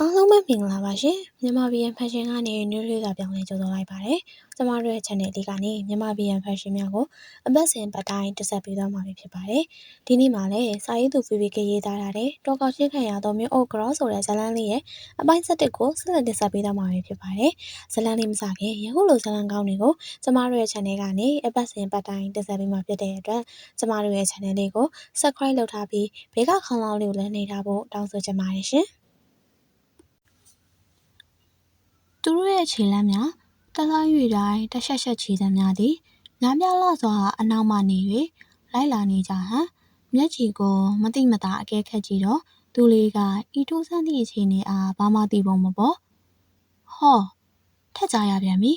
အားလုံးပဲမင်္ဂလာပါရှင်မြန်မာပြည်ဖက်ရှင်ကနေနယူးလေးကပြောင်းလဲကြိုဆိုလိုက်ပါတယ်ကျမတို့ရဲ့ channel လေးကနေမြန်မာပြည်ဖက်ရှင်များကိုအပတ်စဉ်ပတ်တိုင်းတက်ဆက်ပေးသွားမှာဖြစ်ပါတယ်ဒီနေ့မှာလည်းစာရေးသူ PPK ရေးသားထားတဲ့တောကောက်ရှင်းခံရသောမြို့အုပ်ကရောဆိုတဲ့ဇာတ်လမ်းလေးရဲ့အပိုင်း7ကိုဆက်လက်တက်ဆက်ပေးသွားမှာဖြစ်ပါတယ်ဇာတ်လမ်းလေးမစခင်ယခုလိုဇာတ်လမ်းကောင်းတွေကိုကျမတို့ရဲ့ channel ကနေအပတ်စဉ်ပတ်တိုင်းတက်ဆက်ပေးမှာဖြစ်တဲ့အတွက်ကျမတို့ရဲ့ channel လေးကို subscribe လုပ်ထားပြီးဘေးကခေါင်းလောင်းလေးကိုလည်းနှိပ်ထားဖို့တောင်းဆိုချင်ပါတယ်ရှင် သူတို့ရဲ့ခြေလမ်းများတလား၍တိုင်းတရှက်ရှက်ခြေသံများသည်များများလှစွာအနောက်မှနေ၍လိုက်လာနေကြဟန်မျက်ခြေကိုမတိမတာအကဲခတ်ကြည့်တော့သူလေးကဤထိုးဆန်းသည့်အခြေအနေအားဘာမှသိပုံမပေါ်ဟောထက်ကြရပြန်ပြီ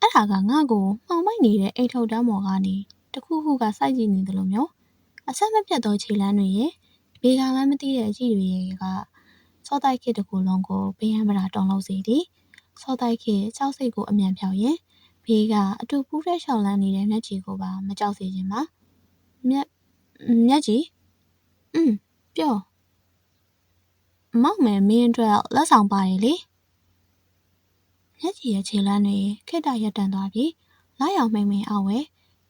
အဲ့ဒါကငါ့ကိုမှောင်မိုက်နေတဲ့အိတ်ထုတ်တန်းမော်ကနေတခုခုကစိုက်ကြည့်နေတယ်လို့မျိုးအဆက်မပြတ်သောခြေလမ်းတွေရဲ့ဘေကမှမသိတဲ့အကြည့်တွေရဲ့ကစောတိုက်ခစ်တကူလုံးကိုဘေးဟန်မရာတောင်းလို့စီသည် စောတိုက်ခေကြောက်စိတ်ကိုအမြန်ဖြောက်ရင်ဘေးကအတူပူးတဲ့ရှောင်းလန်းနေတဲ့မျက်ကြီးကိုပါမကြောက်စေခြင်းပါမျက်မျက်ကြီးอืมပြောမောက်မယ်မင်းအတွက်လက်ဆောင်ပါတယ်လေမျက်ကြီးရဲ့ခြေလမ်းတွေခိတ္တရက်တန်သွားပြီးလာရောက်မိန်မိန်အောင်ဝဲ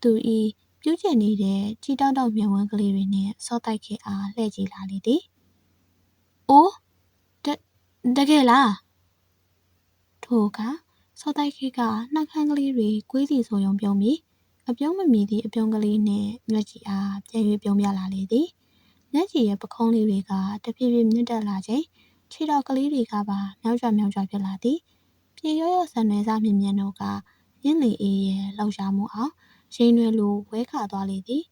သူဤပြူးကျင်နေတဲ့ကြီးတောက်တောက်မြဝန်းကလေးတွေနဲ့စောတိုက်ခေအားလှည့်ကြည့်လာလေသည်။အိုးတတကယ်လား ထိုအခါစောတိုက်ခေတ်ကနှုတ်ခမ်းကလေးတွေကွေးစီဆိုယုံပြုံးပြီးအပြုံးမမြည်သည့်အပြုံးကလေးနှင့်မျက်ကြည်အားပြန်၍ပြုံးပြလာလေသည်မျက်ကြည်ရဲ့ပခုံးလေးတွေကတဖြည်းဖြည်းမြင့်တက်လာချိန်ခြေတော်ကလေးတွေကပါမြောက်ကြမြောက်ကြဖြစ်လာသည်ပြေရောရောဆန်နယ်စားမြင်မြန်တို့ကရင်းလီအေးရဲ့လှောက်ရှားမှုအောင်ရင်းရွယ်လိုဝဲခါသွားလေသည်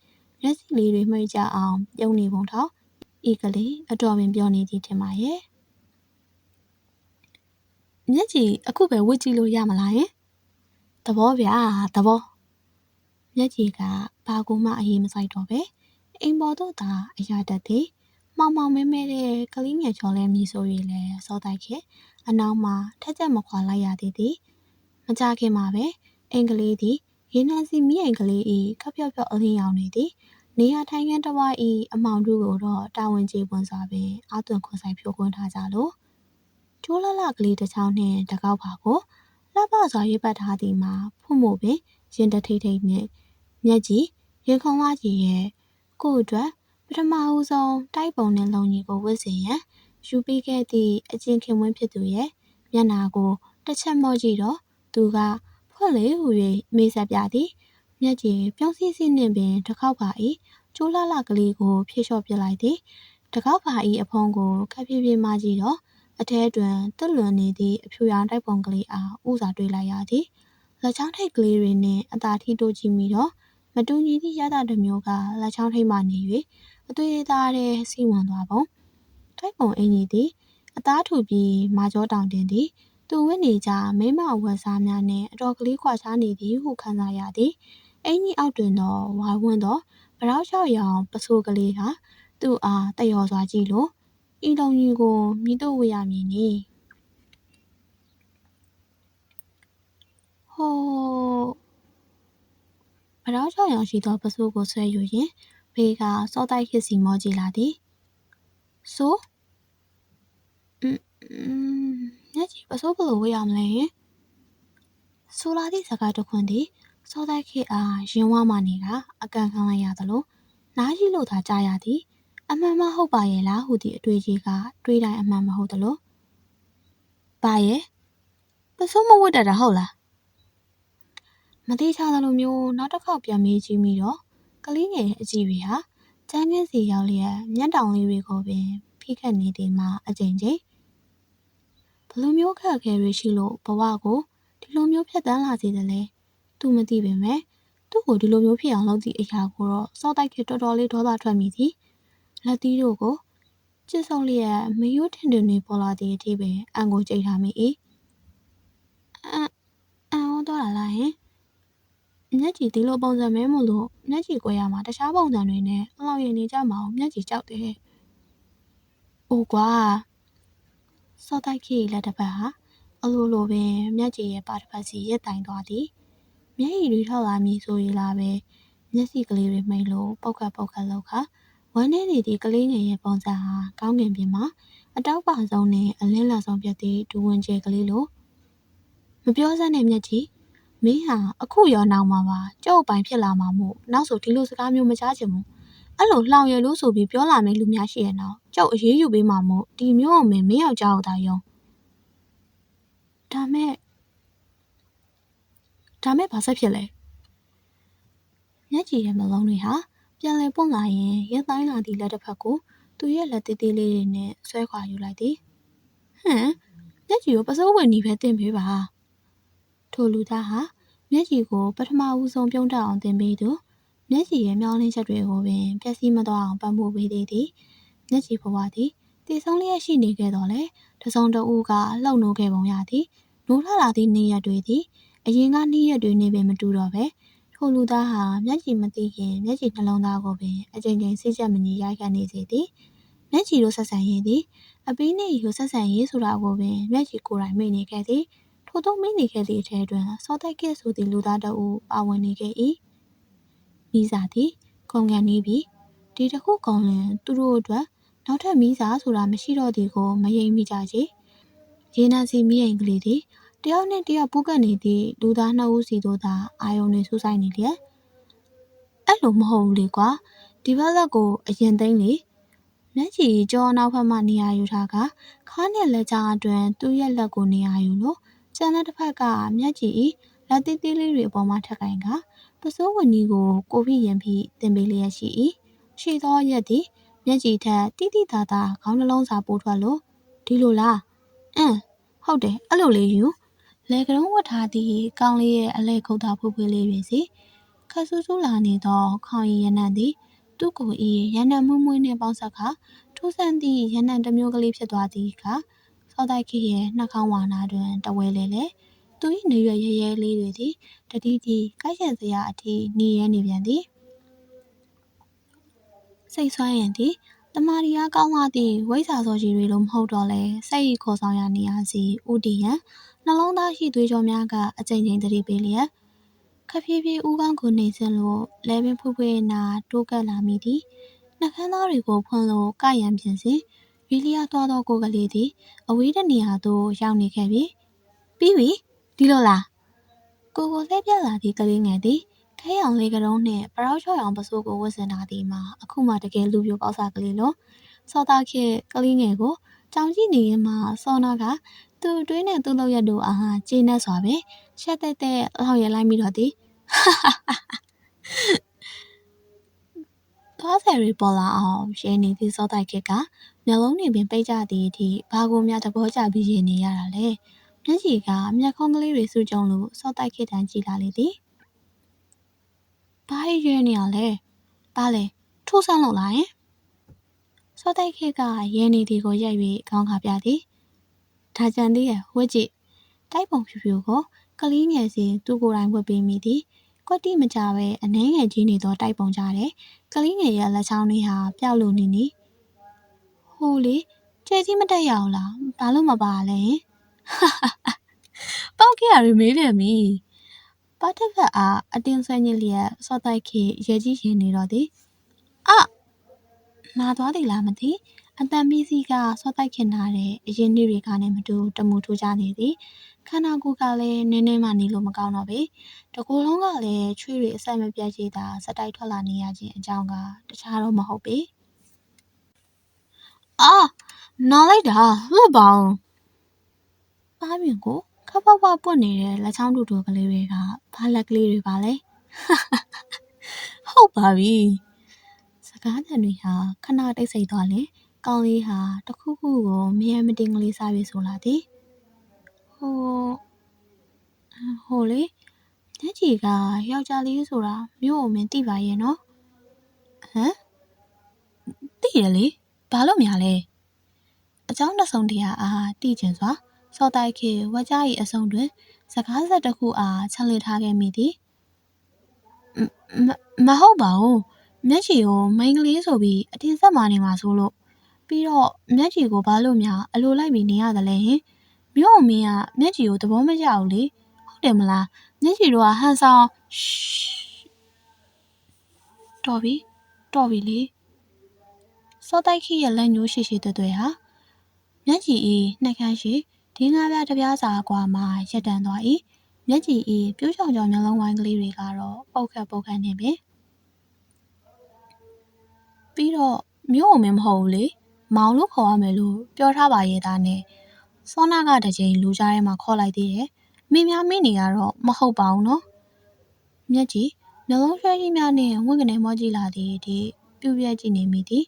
မျက်စိလေးတွေမှိတ်ကြအောင်ပြုံးနေပုံထောက်ဤကလေးအတော်ပင်ပြောနေသည်ထင်ပါရဲ့ မျက်ကြည်အခုပဲဝတ်ကြည့်လို့ရမလားယင်သဘောဗျာသဘောမျက်ကြည်ကဘာကူမှအရေးမဆိုင်တော့ပဲအိမ်ပေါ်တော့သာအရာတတ်သည်မောင်မောင်မဲမဲတဲ့ကလေးငယ်ချော်လဲမြည်ဆို၍လဲစောတိုက်ခဲ့အနောက်မှာထက်ချက်မခွာလိုက်ရသေးသည်မကြခင်မှာပဲအင်္ဂလိပ်သည်ရေနံစီမိအိမ်ကလေးဤခပ်ဖြော့ဖြော့အလင်းရောင်နေသည်နေရထိုင်ခန်းတစ်ဝိုက်ဤအမောင်တို့ကိုတော့တာဝန်ကျေပွန်စွာပင်အာသွန်ခွန်ဆိုင်ဖြိုးခွင်းထားကြလို့ ကျိုးလလကလေးတစ်ချောင်းနှင့်တကောက်ပါကိုလှပစွာရွေးပတ်ထားသည်မှာဖုမို့ပင်ရင်တထိတ်ထိတ်နှင့်မျက်ကြီးရေခုံဝကြီးရဲ့ကို့အတွက်ပထမဦးဆုံးတိုက်ပုံနဲ့လုံကြီးကိုဝစ်စင်ရန်ယူပြီးခဲ့သည့်အချင်းခင်ဝင်းဖြစ်သူရဲ့မျက်နာကိုတစ်ချက်မော့ကြည့်တော့သူကဖွက်လေဟူ၍မေးဆက်ပြသည်မျက်ကြီးပြောင်းစီးစီးနှင့်ပင်တစ်ခေါက်ပါ၏ကျိုးလှလှကလေးကိုဖြေလျှော့ပြလိုက်သည်တကောက်ပါ၏အဖုံးကိုခက်ဖြည်းဖြည်းမှကြည့်တော့ အထဲတွင်သွပ်လွန်နေသည့်အဖြူရောင်တိုက်ပုံကလေးအားဥစွာတွေ့လိုက်ရသည်။လက်ချောင်းထိပ်ကလေးတွေနှင့်အသာထိတိုးကြည့်မိတော့မတူညီသည့်ရသတစ်မျိုးကလက်ချောင်းထိပ်မှနေ၍အသွေးသားထဲစီးဝင်သွားပုံ။တိုက်ပုံအင်ကြီးသည်အသားထူပြီးမာကျောတောင်တင်သည်သူဝတ်နေကြမိမအဝတ်စားများနှင့်အတော်ကလေးခွာခြားနေသည်ဟုခံစားရသည်။အင်ကြီးအောက်တွင်တော့ဝါဝန်းသောဗရောက်လျှောက်ရောင်ပစိုးကလေးကသူ့အားတယောစွာကြည့်လို့ ဤလုံကြီးကိုမည်သို့ဝတ်ရမည်နည်းဟိုပတောက်ချောင်ရောင်ရှိသောပစိုးကိုဆွဲယူရင်ဘေးကစောတိုက်ခစ်စီမောကြည့်လာသည်ဆိုအင်းညကြီးပစိုးဘလို့ဝတ်ရမလဲဆိုလာသည့်စကားတခွန်းသည်စောတိုက်ခေအားရင်ဝမှနေကအကန်ခံလိုက်ရသလိုနားရှိလို့သာကြားရသည် အမှန်မဟုတ်ပါရဲ့လားဟုသည့်အတွေ့အကြုံကတွေးတိုင်းအမှန်မဟုတ်သလိုပါရဲ့ပစိုးမဝတ်တတ်တာဟုတ်လားမသေးချသလိုမျိုးနောက်တစ်ခေါက်ပြန်မေးကြည့်မိတော့ကလေးငယ်အကြည့်တွေဟာကျန်းကင်းစီရောက်လျက်မျက်တောင်လေးတွေကိုပင်ဖိခတ်နေသည်မှာအကြိမ်ကြိမ်ဘလိုမျိုးခက်ခဲတွေရှိလို့ဘဝကိုဒီလိုမျိုးဖြတ်တန်းလာစေတယ်လဲသူမသိပေမဲ့သူ့ကိုဒီလိုမျိုးဖြစ်အောင်လုပ်သည့်အရာကိုတော့စောက်တိုက်ခေတော်တော်လေးဒေါသထွက်မိသည် လက်သီးတို့ကိုကျစ်ဆုံးလျက်မယိုးထင်တွင်တွေပေါ်လာသည့်အထိပင်အံကိုကြိတ်ထားမိ၏အံအံဟောတော့လားဟင်မျက်ကြည်ဒီလိုပုံစံမဲမို့လို့မျက်ကြည်ကွဲရမှာတခြားပုံစံတွေနဲ့အလောက်ရင်နေကြမအောင်မျက်ကြည်ကြောက်တယ်။အိုကွာစောတိုက်ခေလက်တစ်ပတ်ဟာအလိုလိုပင်မျက်ကြည်ရဲ့ပါတစ်ပတ်စီရက်တိုင်သွားသည်။မျက်ရည်တွေထောက်လာမည်ဆိုရလာပဲမျက်စိကလေးတွေမိတ်လို့ပုတ်ခတ်ပုတ်ခတ်လောက်ခါ ဝမ်းနေနေသည့်ကလေးငယ်ရဲ့ပုံစံဟာကောင်းကင်ပြင်မှာအအတောက်ပါဆုံးနဲ့အလင်းလာဆုံးပြတ်သည့်ဒူဝင်ကျဲကလေးလိုမပြောစမ်းနဲ့မျက်ကြီးမင်းဟာအခုရောနောက်မှာပါကြောက်ပိုင်ဖြစ်လာမှာမို့နောက်ဆိုဒီလိုစကားမျိုးမကြားချင်ဘူးအဲ့လိုလှောင်ရလို့ဆိုပြီးပြောလာမယ့်လူများရှိရဲ့နော်ကြောက်အေးအေးယူပေးမှာမို့ဒီမျိုးအောင်မင်းမင်းယောက်ျားကိုသာယုံဒါမဲ့ဒါမဲ့ဘာဆက်ဖြစ်လဲမျက်ကြည်ရဲ့မလုံးတွေဟာ ပြန်လည်ပွင့်လာရင်ရက်တိုင်းလာသည့်လက်တစ်ဖက်ကိုသူရဲ့လက်သေးသေးလေးတွေနဲ့ဆွဲခွာယူလိုက်သည်ဟမ်မျက်ကြည်ကိုပစိုးဝင်နေပဲတင်ပေးပါထိုလူသားဟာမျက်ကြည်ကိုပထမဦးဆုံးပြုံးတက်အောင်တင်ပေးသူမျက်ကြည်ရဲ့မျောလင်းချက်တွေကိုပင်ပျက်စီးမသွားအောင်ပတ်မှုပေးသေးသည်မျက်ကြည်ဘဝသည်တည်ဆုံးလျက်ရှိနေခဲ့တော့လေတစုံတဦးကလှုပ်နိုးခဲ့ပုံရသည်နိုးထလာသည့်နေရက်တွေသည်အရင်ကနေ့ရက်တွေနေပင်မတူတော့ပဲ ထိုလူသားဟာမျက်ကြည်မသိခင်မျက်ကြည်နှလုံးသားကိုပင်အကြိမ်ကြိမ်စိတ်ချက်မညီရိုက်ခတ်နေစေသည်မျက်ကြည်တို့ဆက်ဆံရေးသည်အပင်းနှင့်ရိုဆက်ဆံရေးဆိုတာကိုပင်မျက်ကြည်ကိုယ်တိုင်မိနေခဲ့သည်ထို့သောမိနေခဲ့သည့်အထက်တွင်စောတိုက်ကစ်ဆိုသည့်လူသားတအူပါဝင်နေခဲ့၏မိစာသည်ကုန်ကန်နေပြီဒီတစ်ခုကုန်လင်သူတို့အတွက်နောက်ထပ်မိစာဆိုတာမရှိတော့သည်ကိုမယိမ့်မိကြချေရေနံစီမိရင်ကလေးသည် တယောက်နဲ့တယောက်ပူးကပ်နေသည့်လူသားနှစ်ဦးစီတို့သာအာယုံတွေစူးစိုက်နေလျက်အဲ့လိုမဟုတ်ဘူးလေကွာဒီဘက်လက်ကိုအရင်သိမ့်လေမျက်ချီကြောနောက်ဖက်မှနေရာယူထားကခါးနဲ့လက်ချာအတွင်သူ့ရဲ့လက်ကိုနေရာယူလို့ကျန်တဲ့တစ်ဖက်ကမျက်ချီလက်သေးသေးလေးတွေအပေါ်မှာထက်ကင်ကပစိုးဝင်ကြီးကိုကိုဖိရင်ဖိတင်ပေးလျက်ရှိ၏ရှိသောရက်သည်မျက်ကြည်ထက်တိတိသာသာခေါင်းနှလုံးစာပိုးထွက်လို့ဒီလိုလားအင်းဟုတ်တယ်အဲ့လိုလေးယူ လေကရုံးဝတ်ထားသည့်ကောင်းလေးရဲ့အလဲခုတ်တာဖွေးဖွေးလေးတွေစီခဆူးဆူးလာနေသောခေါင်ရည်ရနံ့သည်သူ့ကိုယ်ဤရနံ့မွှေးမွှေးနှင့်ပေါင်းဆက်ခါထိုးဆန်းသည့်ရနံ့တစ်မျိုးကလေးဖြစ်သွားသည်ကစောတိုက်ခေရဲ့နှာခေါင်းဝါနာတွင်တဝဲလေလေသူ၏နေရွယ်ရဲရဲလေးတွေသည်တတိတီကိုက်ရန်စရာအထိနေရဲနေပြန်သည်စိတ်ဆွမ်းရင်သည်တမာရီယာကောင်းလာသည့်ဝိဇ္ဇာစောကြီးတွေလိုမဟုတ်တော့လဲစိတ်ခေါ်ဆောင်ရနေရစီဥတီရ န်နှလုံးသားရှိသွေးကြောများကအကြိမ်ကြိမ်တတိပေးလျက်ခဖြည်းဖြည်းဦးကောင်းကိုနေစင်လို့လဲပင်ဖွေးဖွေးနာတိုးကပ်လာမိသည်နှကန်းသားတွေကိုဖွင့်လို့ကရံပြင်စဉ်ဝီလီယာသွားသောကိုကလေးသည်အဝေးတနေရာသို့ရောက်နေခဲ့ပြီပြီးပြီဒီလိုလားကိုကိုလှည့်ပြလာသည့်ကလေးငယ်သည်ခဲရောင်လေးကတုံးနှင့်ပရောက်ချော့ရောင်ပစိုးကိုဝတ်ဆင်ထားသည်မှာအခုမှတကယ်လူပြိုပေါက်စားကလေးလိုစောသားခေကလေးငယ်ကိုကြောင်ကြည့်နေရင်မှစောနာက သူ့အတွင်းနဲ့သူ့လောက်ရတို့အားကျေနပ်စွာပဲရှက်တဲ့တဲ့လောက်ရလိုက်မိတော့သည်သွားဆယ်ရီပေါ်လာအောင်ရင်းနေသည့်စောတိုက်ခေကမျက်လုံးတွေပင်ပိတ်ကြသည့်အထိဘာကိုများသဘောကျပြီးရင်းနေရတာလဲမျက်ရည်ကမျက်ခုံးကလေးတွေစူကြုံလို့စောတိုက်ခေတန်းကြည့်လာလေသည်ဘာရွေးနေရလဲပါလေထိုးဆန်းလို့လားယင်စောတိုက်ခေကရဲနေသည်ကိုရိုက်၍ခေါင်းခါပြသည် ဒါကြံသေးရဲ့ဝှက်ကြည့်တိုက်ပုံဖြူဖြူကိုကလေးငယ်စီသူ့ကိုယ်တိုင်ဝတ်ပေးမိသည်ကွက်တိမကြပဲအနှဲငယ်ကြီးနေသောတိုက်ပုံကြတယ်ကလေးငယ်ရဲ့လက်ချောင်းလေးဟာပျောက်လို့နေနေဟိုလေကျဲကြီးမတက်ရအောင်လားဘာလို့မပါလဲပေါက်ခဲ့ရမေးပြန်ပြီပါတစ်ဖက်အားအတင်းဆွဲညစ်လျက်စော့တိုက်ခေရဲကြီးရင်နေတော့သည်အနာသွားသည်လားမသိ အတန်ပီးစီကစောတိုက်ခင်နာတဲ့အရင်နေ့တွေကနဲ့မတူတမူထူးကြနေသည်ခန္ဓာကိုယ်ကလည်းနည်းနည်းမှနေလို့မကောင်းတော့ပေတကူလုံးကလည်းချွေးတွေအဆက်မပြတ်ကြီးတာစတိုက်ထွက်လာနေရခြင်းအကြောင်းကတခြားတော့မဟုတ်ပေအာနားလိုက်တာလှပါအောင်ပါမြင်ကိုခပ်ပေါက်ပေါက်ပွတ်နေတဲ့လက်ချောင်းတူတူကလေးတွေကဘာလက်ကလေးတွေပါလဲဟုတ်ပါပြီစကားသံတွေဟာခဏတိတ်ဆိတ်သွားလေ ကောင်းလေးဟာတခုခုကိုမရမတင်ကလေးစားပြီဆိုလာသည်ဟိုဟိုလေညက်ကြီးကယောက်ျားလေးဆိုတာမြို့အမင်းသိပါရဲ့နော်ဟမ်သိရလေဘာလို့များလဲအကြောင်းတစ်စုံတရာအားသိကျင်စွာစောတိုက်ခေဝကြ၏အစုံတွင် စကားဆက်တစ်ခုအားချလည်ထားခဲ့မိသည်မဟုတ်ပါဘူးမျက်ခြေကိုမိန်းကလေးဆိုပြီးအတင်ဆက်မာနေမှာဆိုလို့ ပြီးတော့မျက်ချီကိုဘာလို့များအလိုလိုက်ပြီးနေရတယ်လဲဟင်မြို့အမင်းကမျက်ချီကိုသဘောမကျဘူးလေဟုတ်တယ်မလားမျက်ချီတို့ကဟန်ဆောင်တော်ပြီတော်ပြီလေစောတိုက်ခိရဲ့လက်ညှိုးရှိရှိတွေ့တွေ့ဟာမျက်ကြည်ဤနှက်ခမ်းရှိဒီငါးပြားတစ်ပြားစာကွာမှရက်တန်သွား၏မျက်ကြည်ဤပြိုးချောင်ချောင်မျက်လုံးဝိုင်းကလေးတွေကတော့ပုတ်ခတ်ပုတ်ခတ်နေပြီပြီးတော့မြို့ုံမင်းမဟုတ်ဘူးလေ မောင်လို့ခေါ်ရမယ်လို့ပြောထားပါရဲ့သားနဲ့စောနာကတစ်ချိန်လူကြားထဲမှာခေါ်လိုက်သေးတယ်မိများမိနေရတော့မဟုတ်ပါဘူးနော်မျက်ကြည်နှလုံးရွှဲကြီးများနဲ့ဝင့်ကနေမောကြည့်လာသည်ဒီပြူပြဲကြည့်နေမိသည်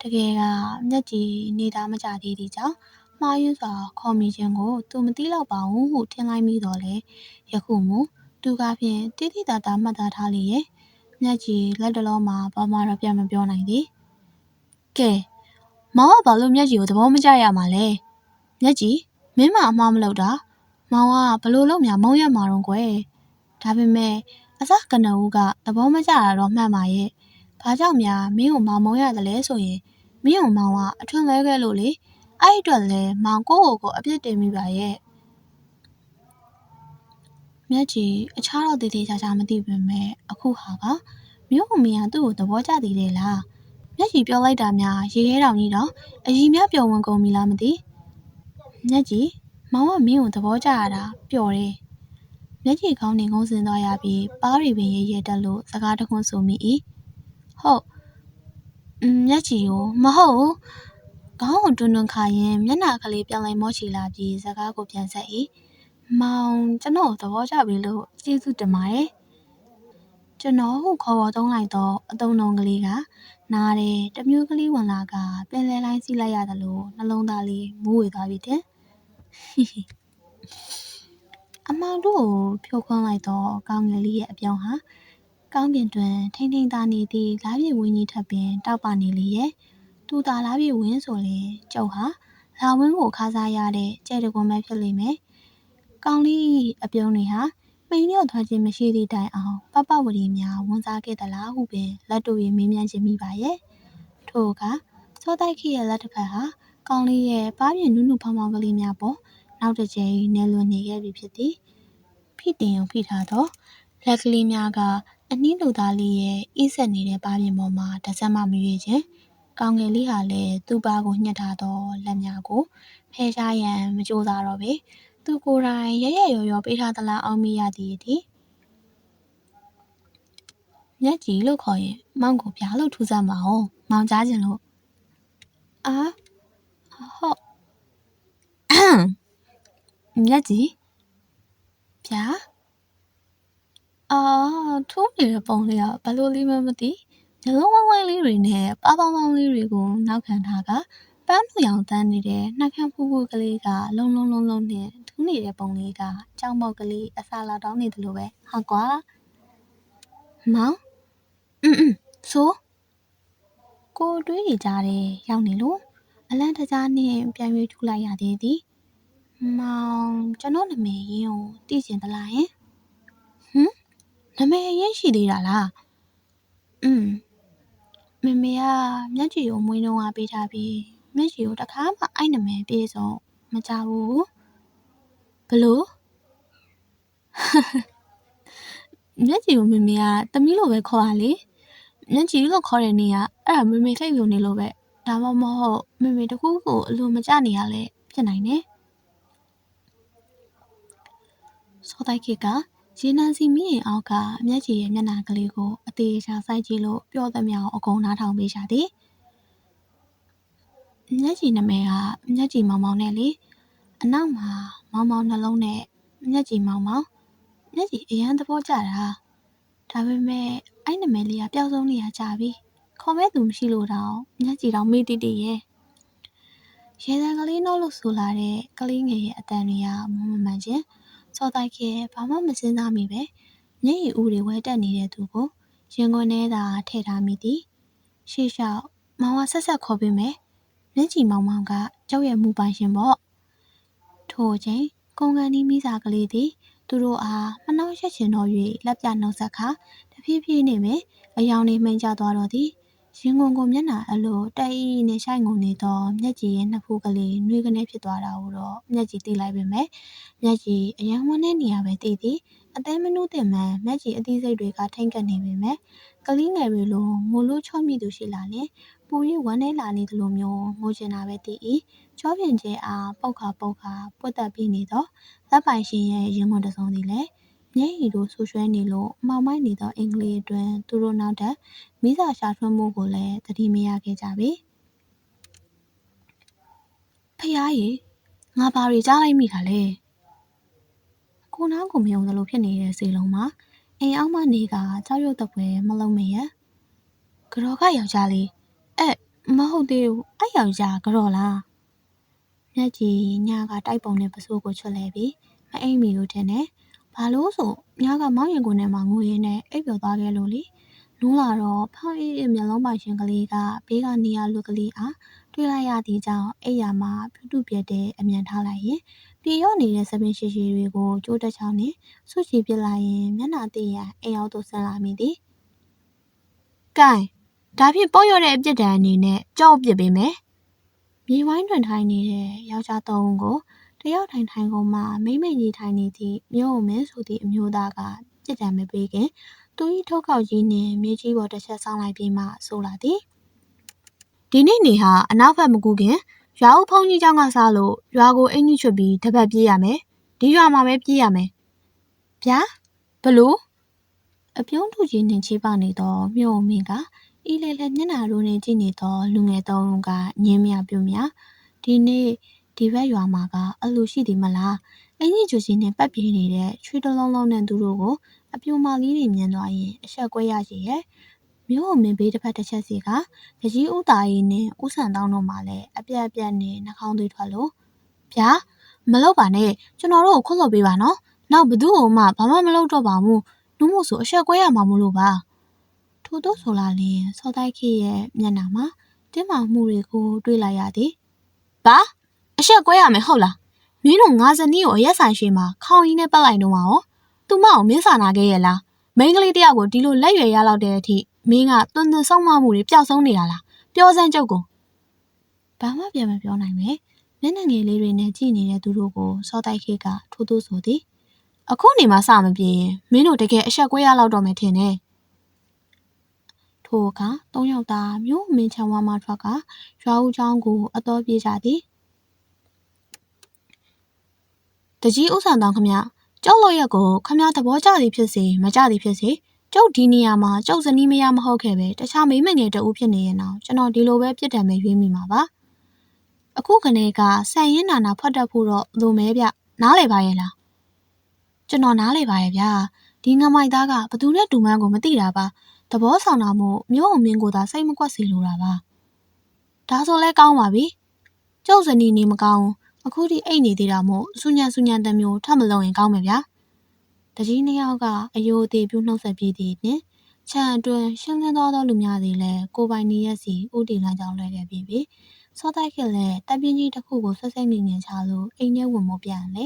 တကယ်ကမျက်ကြည်နေသားမကြသေးသည့်ကြောင့်မှားယွင်းစွာခေါ်မိခြင်းကိုသူမသိတော့ပါဘူးဟုထင်လိုက်မိတော့လေယခုမူသူကဖြင့်တိတိတတ်တာမှတ်သားထားလေရဲ့မျက်ကြည်လက်တလုံးမှာဘာမှတော့ပြန်မပြောနိုင်သည်ကဲ မောင်ကဘာလို့မျက်ကြည်ကိုသဘောမကျရမှာလဲမျက်ကြည်မင်းမအမှားမလုပ်တာမောင်ကဘလို့လုံးများမုံရမှာတော့ကွယ်ဒါပေမဲ့အစကနဦးကသဘောမကျတာတော့မှန်ပါရဲ့ဘာကြောင့်များမင်းကိုမောင်မုံရတယ်လဲဆိုရင်မင်းကိုမောင်ကအထွန်းလဲခဲ့လို့လေအဲ့အတွက်လဲမောင်ကိုကိုကိုအပြစ်တင်မိပါရဲ့မြတ်ကြီးအခြားတော့တည်တည်ချာချာမသိပေမဲ့အခုဟာကမြို့ကမင်းကသူ့ကိုသဘောကျသေးတယ်လား မြတ်ကြီးပြောလိုက်တာများရေခဲတောင်ကြီးတော့အကြီးများပျော်ဝင်ကုန်ပြီလားမသိမြတ်ကြီးမောင်ကမင်းကိုသဘောကျရတာပျော်တယ်မျက်ကြီးကောင်းနေငုံစင်သွားရပြီးပါးရီပင်ရရတက်လို့စကားတခွန်းဆိုမိ၏ဟုတ်အင်းမျက်ကြီးကိုမဟုတ်ဘူးခေါင်းကိုတွန်းတွန်းခါရင်မျက်နှာကလေးပြောင်းလဲမောချီလာပြီးစကားကိုပြန်ဆက်၏မောင်ကျွန်တော်သဘောကျပြီလို့ကျေးဇူးတင်ပါတယ် ကျွန်တော်ဟုခေါ်ပေါ်သုံးလိုက်တော့အတုံးလုံးကလေးကနားတယ်တမျိုးကလေးဝင်လာကပြန်လဲလိုက်စီးလိုက်ရတယ်လို့နှလုံးသားလေးမူးဝေသွားပြီတဲ့အမောင်တို့ကိုဖြိုခွန်းလိုက်တော့ကောင်းငယ်လေးရဲ့အပြောင်းဟာကောင်းကင်တွင်ထိမ့်ထိမ့်သားနေသည့်လားပြေဝင်းကြီးထပ်ပင်တောက်ပနေလေရဲ့သူသာလားပြေဝင်းဆိုရင်ကျုပ်ဟာလာဝင်းကိုခါစားရတဲ့ကျဲတကွန်ပဲဖြစ်လိမ့်မယ်ကောင်းလေးအပြုံးတွေဟာ မိန်ရော့ထွက်ခြင်းမရှိသည့်တိုင်အောင်ပပဝရီများဝန်စားခဲ့သလားဟုပင်လက်တို့ရင်မေးမြန်းခြင်းမိပါရဲ့ထို့အခါစောတိုက်ခိရဲ့လက်တစ်ဖက်ဟာကောင်းလေးရဲ့ပါးပြင်းနုနုဖောင်းဖောင်းကလေးများပေါ်နောက်တစ်ကြိမ်နယ်လွန်နေခဲ့ပြီဖြစ်သည်ဖိတင်ုံဖိထားတော့လက်ကလေးများကအနှင်းလူသားလေးရဲ့အိဆက်နေတဲ့ပါးပြင်းပေါ်မှာတစက်မှမရွေးခြင်းကောင်းငယ်လေးဟာလည်းသူ့ပါကိုညှက်ထားတော့လက်များကိုဖဲရှားရန်မကြိုးစားတော့ပေ သူကိုယ်တိုင်ရရရော်ရော်ပေးထားသလားအောင်မိရသည်တည်းမျက်ကြီးလို့ခေါ်ရင်မောင်ကိုပြားလို့ထူစမ်းပါအောင်မောင်ကြားခြင်းလို့အာဟုတ်မျက်ကြီးပြားအာထူးနေတဲ့ပုံလေးကဘယ်လိုလေးမှမသိညလုံးဝိုင်းဝိုင်းလေးတွေနဲ့ပါပေါင်းပေါင်းလေးတွေကိုနောက်ခံထားက ပန်းလူရောင်တန်းနေတဲ့နှာခမ်းဖူးဖူးကလေးကလုံလုံလုံလုံနဲ့ထူးနေတဲ့ပုံလေးကကြောင်ပေါက်ကလေးအစာလာတောင်းနေတယ်လို့ပဲဟာကွာမောင်အင်းအင်းဆိုကိုတွေးနေကြတယ်ရောက်နေလို့အလန့်တကြားနဲ့ပြန်ရွေးထူလိုက်ရသေးသည်မောင်ကျွန်တော်နာမည်ရင်းကိုသိချင်သလားဟင်ဟမ်နာမည်ရင်းရှိသေးတာလားอืมမမေကမျက်ကြည်ကိုမွေးနှောင်းအားပေးထားပြီး မျက်ကြည်ကိုတခါမှအဲ့နာမည်ပြေဆုံးမကြဘူးဘလို့မျက်ကြည်ကိုမမေကတမီးလိုပဲခေါ်ရလေမျက်ကြည်လို့ခေါ်တဲ့နေကအဲ့ဒါမမေခိတ်လို့နေလို့ပဲဒါမှမဟုတ်မမေတခုခုအလိုမကျနေရလဲဖြစ်နိုင်တယ်စောတိုက်ခေကရေနံစီမီးရင်အောက်ကမျက်ကြည်ရဲ့မျက်နှာကလေးကိုအသေးချာစိုက်ကြည့်လို့ပြောသမျှကိုအကုန်နားထောင်ပေးရှာသည် မျက်ကြည်နာမည်ကမျက်ကြည်မောင်မောင်နဲ့လေအနောက်မှာမောင်မောင်နှလုံးနဲ့မျက်ကြည်မောင်မောင်မျက်ကြည်အရန်သဘောကျတာဒါပေမဲ့အဲ့နာမည်လေးကပျောက်ဆုံးနေရကြပြီခေါ်မဲ့သူမရှိလို့တော့မျက်ကြည်တော့မေးတိတိရဲ့ရေတံကလေးနှုတ်လို့ဆိုလာတဲ့ကလေးငယ်ရဲ့အတန်တွေကမမမှန်ချင်းစောတိုက်ခဲဘာမှမစင်းစားမိပဲမျက်ရည်ဦးတွေဝဲတက်နေတဲ့သူကိုရင်ခွင်ထဲသာထည့်ထားမိသည်ရှေ့လျှောက်မောင်ကဆက်ဆက်ခေါ်ပေးမယ် မျက်ကြည်မောင်မောင်ကကျောက်ရဲ့မူပိုင်ရှင်ပေါ့ထို့ချိန်ကုန်ကန်ဒီမိစာကလေးသည် သူတို့အားမနှောက်ရက်ချင်တော့၍လက်ပြနှုတ်ဆက်ခါတဖြည်းဖြည်းနဲ့ပင်အယောင်တွေမှိန်ကျသွားတော့သည်ရင်ကုန်ကိုမျက်နှာအလိုတိုက်ဤနဲ့ရှိုင်ကုန်နေတော့မျက်ကြည်ရဲ့နှစ်ဖူးကလေးနှွေးကနေဖြစ်သွားတာကိုတော့မျက်ကြည်သိလိုက်ပေမဲ့မျက်ကြည်အယံဝန်းတဲ့နေရာပဲတည်သည်အသေးမနုတင်မှန်မျက်ကြည်အသီးစိတ်တွေကထိမ့်ကပ်နေပေမဲ့ကလေးငယ်တွေလိုငိုလို့ချော့မိသူရှိလာရင် ပပူ၍ဝမ်းနေလာနေသလိုမျိုးငိုချင်တာပဲတည်၏ချောပြင်ကျဲအားပုတ်ခါပုတ်ခါပွတ်တက်ပြီးနေသောလက်ပိုင်ရှင်ရဲ့ရင်ခွန်တစ်စုံသည်လည်းမျက်ရည်တို့ဆူရွှဲနေလို့မှောင်မိုက်နေသောအင်္ဂလိပ်အတွင်းသူတို့နောက်ထပ်မိစာရှာထွန်းမှုကိုလည်းသတိမရခဲ့ကြပြီဖះရေငါဘာတွေကြားလိုက်မိတာလဲကိုနားကိုမယုံသလိုဖြစ်နေတဲ့စေလုံးမှာအိမ်အောင်မနေကကြောက်ရွံ့တဲ့ပွဲမလုံးမရကြော်ကယောက်ျားလေးအဲ့ မဟုတ်သေးဘူးအဲ့ယောက်ျားကြော်လားမျက်ကြည်ညကတိုက်ပုံနဲ့ပစိုးကိုချွတ်လဲပြီးမအိမ်မီလို့ထင်တယ်ဘာလို့ဆိုညကမောင်ရင်ကိုနဲ့မှငိုရင်းနဲ့အိပ်ပျော်သွားခဲ့လို့လေနိုးလာတော့ဖောက်အေးအေးမျက်လုံးပိုင်ရှင်ကလေးကဘေးကနေရလူကလေးအားတွေ့လိုက်ရသည့်ကြောင့်အိယာမှာပြုတုပြက်တဲ့အမြန်ထားလိုက်ရင်ပြေရော့နေတဲ့သပင်ရှိရှိတွေကိုကြိုးတစ်ချောင်းနဲ့ဆွချီပစ်လိုက်ရင်မျက်နှာတည့်ရအိမ်ရောက်သို့ဆင်းလာမိသည်။ကဲ ဒါဖြင့်ပေါ့ရတဲ့အပြစ်ဒဏ်အနေနဲ့ကြောက်ပစ်ပေးမယ်။မြေဝိုင်းတွင်ထိုင်နေတဲ့ယောက်ျားသုံးဦးကိုတယောက်ထိုင်ထိုင်ကုန်မှမိမ့်မိန်ကြီးထိုင်နေသည့်မြို့မင်းဆိုသည့်အမျိုးသားကပြစ်ဒဏ်မပေးခင်သူ၏ထုတ်ကောက်ကြီးနှင့်မြေကြီးပေါ်တစ်ချက်ဆောင်းလိုက်ပြီးမှဆိုလာသည်ဒီနေ့နေဟာအနောက်ဘက်မကူခင်ရွာဦးဖုန်းကြီးเจ้าကစားလို့ရွာကိုအင်ကြီးချွတ်ပြီးတပတ်ပြေးရမယ်ဒီရွာမှာပဲပြေးရမယ်ဗျာဘလို့အပြုံးထူကြီးနှင်ချေးပါနေသောမြို့မင်းက အီလေလေမျက်နှာရိုးနှင်ကြည့်နေသောလူငယ်သုံးဦးကညင်းမြပြူမြဒီနေ့ဒီဘက်ရွာမှာကအလူရှိသည်မလားအင်ကြီးချွတ်ကြီးနှင်ပတ်ပြေးနေတဲ့ချွေးတလုံးလုံးနဲ့သူတို့ကိုအပြူမာလေးတွေမြင်သွားရင်အဆက်ကွဲရရှိရဲ့မြို့မင်းဘေးတစ်ဖက်တစ်ချက်စီကတကြီးဦးသားကြီးနဲ့ဦးဆန်တောင်းတို့မှလည်းအပြက်အပြက်နဲ့နှာခေါင်းသွေးထွက်လို့ဗျာမလောက်ပါနဲ့ကျွန်တော်တို့ကိုခွတ်လွတ်ပေးပါနော်နောက်ဘသူ့ကိုမှဘာမှမလုပ်တော့ပါဘူးနှုတ်မို့ဆိုအဆက်ကွဲရမှာမလို့ပါ ထို့သောဆိုလာလင်စောတိုက်ခေရဲ့မျက်နှာမှာတင်းမာမှုတွေကိုတွေ့လိုက်ရသည်ဘာအဆက်ကွဲရမယ်ဟုတ်လားမင်းတို့ငါးဇနီးကိုအရက်ဆိုင်ရှိမှာခေါင်းကြီးနဲ့ပတ်လိုက်တော့မှာရောသူမအောင်မင်းစာနာခဲ့ရဲ့လားမိန်းကလေးတယောက်ကိုဒီလိုလက်ရွယ်ရလောက်တဲ့အထိမင်းကတွန်းတွန်းဆုံးမမှုတွေပျောက်ဆုံးနေတာလားပြောစမ်းကြုတ်ကိုဘာမှပြန်မပြောနိုင်ပဲမျက်နှာငယ်လေးတွေနဲ့ကြည့်နေတဲ့သူတို့ကိုစောတိုက်ခေကထိုးထိုးဆိုသည်အခုနေမှစမပြေရင်မင်းတို့တကယ်အဆက်ကွဲရလောက်တော့မယ်ထင်တယ် ထိုအခါသုံးယောက်သားမြို့မင်းချံဝါမှထွက်ကရွာဦးချောင်းကိုအတော်ပြေးကြသည်တကြီးဥဆောင်တောင်းခမကျောက်လို့ရက်ကိုခမသဘောကျသည်ဖြစ်စေမကျသည်ဖြစ်စေကျုပ်ဒီနေရာမှာကျုပ်ဇနီးမယားမဟုတ်ခဲ့ပဲတခြားမိမငယ်တဦးဖြစ်နေရင်တော့ကျွန်တော်ဒီလိုပဲပြစ်ဒဏ်ပဲရွေးမိမှာပါအခုကနေကဆန်ရင်နာနာဖွက်တတ်ဖို့တော့လိုမဲဗျနားလေပါရဲ့လားကျွန်တော်နားလေပါရဲ့ဗျာဒီငမိုက်သားကဘသူနဲ့တူမန်းကိုမသိတာပါ သဘောဆောင်တာမို့မျိုးအမင်းကိုသာစိတ်မကွက်စေလိုတာပါဒါဆိုလဲကောင်းပါပြီကျုပ်ဇနီးနေမကောင်းအခုထိအိတ်နေသေးတာမို့ဆူညံဆူညံတမျိုးထပ်မလုံးရင်ကောင်းမယ်ဗျာတကြီးနှစ်ယောက်ကအယိုအသေးပြုနှုတ်ဆက်ပြီးသည်နှင့်ခြံအတွင်းရှင်းလင်းသောသောလူများသည်လည်းကိုပိုင်နေရက်စီဥတီလမ်းကြောင်းလွှဲခဲ့ပြီးပြီစောတိုက်ခင်လည်းတပ်ပြင်းကြီးတစ်ခုကိုဆွဆက်နေနေချလို့အိမ်ထဲဝင်မပြန်လေ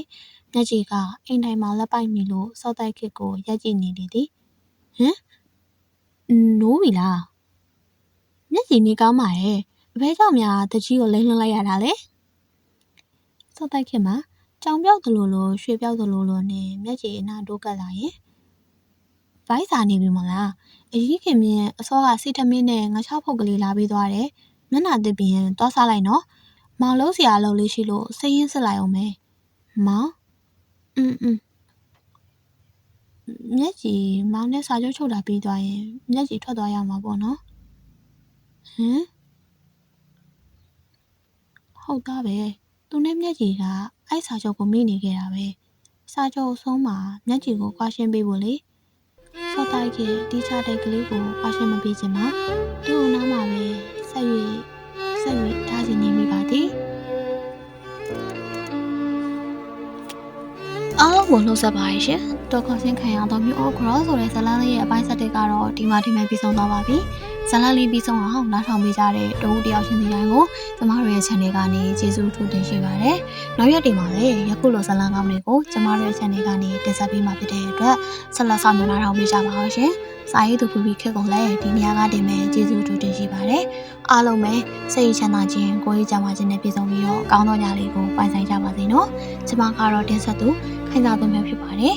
မျက်ကြီးကအိမ်တိုင်းမှာလက်ပိုက်မိလို့စောတိုက်ခစ်ကိုရက်ကြည့်နေသည်ဟင် နိုးပြီလားမျက်ရည်နေကောင်းပါရဲ့အဘဲကြောင့်များတကြီးကိုလိမ့်လွှတ်လိုက်ရတာလေစောတိုက်ခင်မှာကြောင်ပြောက်သလိုလိုရွှေပြောက်သလိုလိုနဲ့မျက်ရည်အနာတိုးကပ်လာရင်ဗိုက်စာနေပြီမလားအကြီးခင်မြင်အစောကစိတ်ထမင်းနဲ့ငါချောက်ဖုတ်ကလေးလာပေးသွားတယ်မျက်နှာတစ်ပြင်သွားစားလိုက်နော်မောင်လုံးစရာအလုပ်လေးရှိလို့စိတ်ရင်းစစ်လိုက်အောင်မယ်မောင်อืม မျက်ကြည်မောင်နဲ့စာချုပ်ချုပ်တာပြီးသွားရင်မျက်ကြည်ထွက်သွားရမှာပေါ့နော်ဟမ်ဟုတ်သားပဲသူနဲ့မျက်ကြည်ကအဲ့စာချုပ်ကိုမိနေခဲ့တာပဲစာချုပ်အဆုံးမှာမျက်ကြည်ကိုကွာရှင်းပေးဖို့လေစောတိုက်ကြီးတီချတဲ့ကလေးကိုကွာရှင်းမပေးချင်မှာသူ့နားမှာပဲဆက်၍ဆက်၍ထားစီနေမိပါသည် အားလုံးကိုနှုတ်ဆက်ပါရရှင်တော်ခေါ်ဆင်းခံရတော့မြို့အော်ခရောဆိုတဲ့ဇလန်းလေးရဲ့အပိုင်းဆက်တွေကတော့ဒီမှာဒီမဲ့ပြီးဆုံးသွားပါပြီဇလန်းလေးပြီးဆုံးအောင်နားထောင်ပေးကြတဲ့တဦးတယောက်ချင်းစီတိုင်းကိုကျမတို့ရဲ့ channel ကနေကျေးဇူးထူးတင်ရှိပါတယ်နောက်ရက်တွေမှာလည်းယခုလိုဇလန်းကောင်းတွေကိုကျမတို့ရဲ့ channel ကနေတင်ဆက်ပေးမှာဖြစ်တဲ့အတွက်ဆက်လက်ဆောင်နားထောင်ပေးကြပါအောင်ရှင်စာရေးသူပူပီခက်ကိုလည်းဒီနေရာကတင်မဲ့ကျေးဇူးထူးတင်ရှိပါတယ်အားလုံးပဲစိတ်ချမ်းသာခြင်းကိုယ်ရေးကြမ်းပါခြင်းနဲ့ပြည့်စုံပြီးတော့ကောင်းသောညလေးကိုပိုင်ဆိုင်ကြပါစေနော်ကျမကတော့တင်ဆက်သူ ခိုင်သာသွင်းဖြစ်ပါတယ်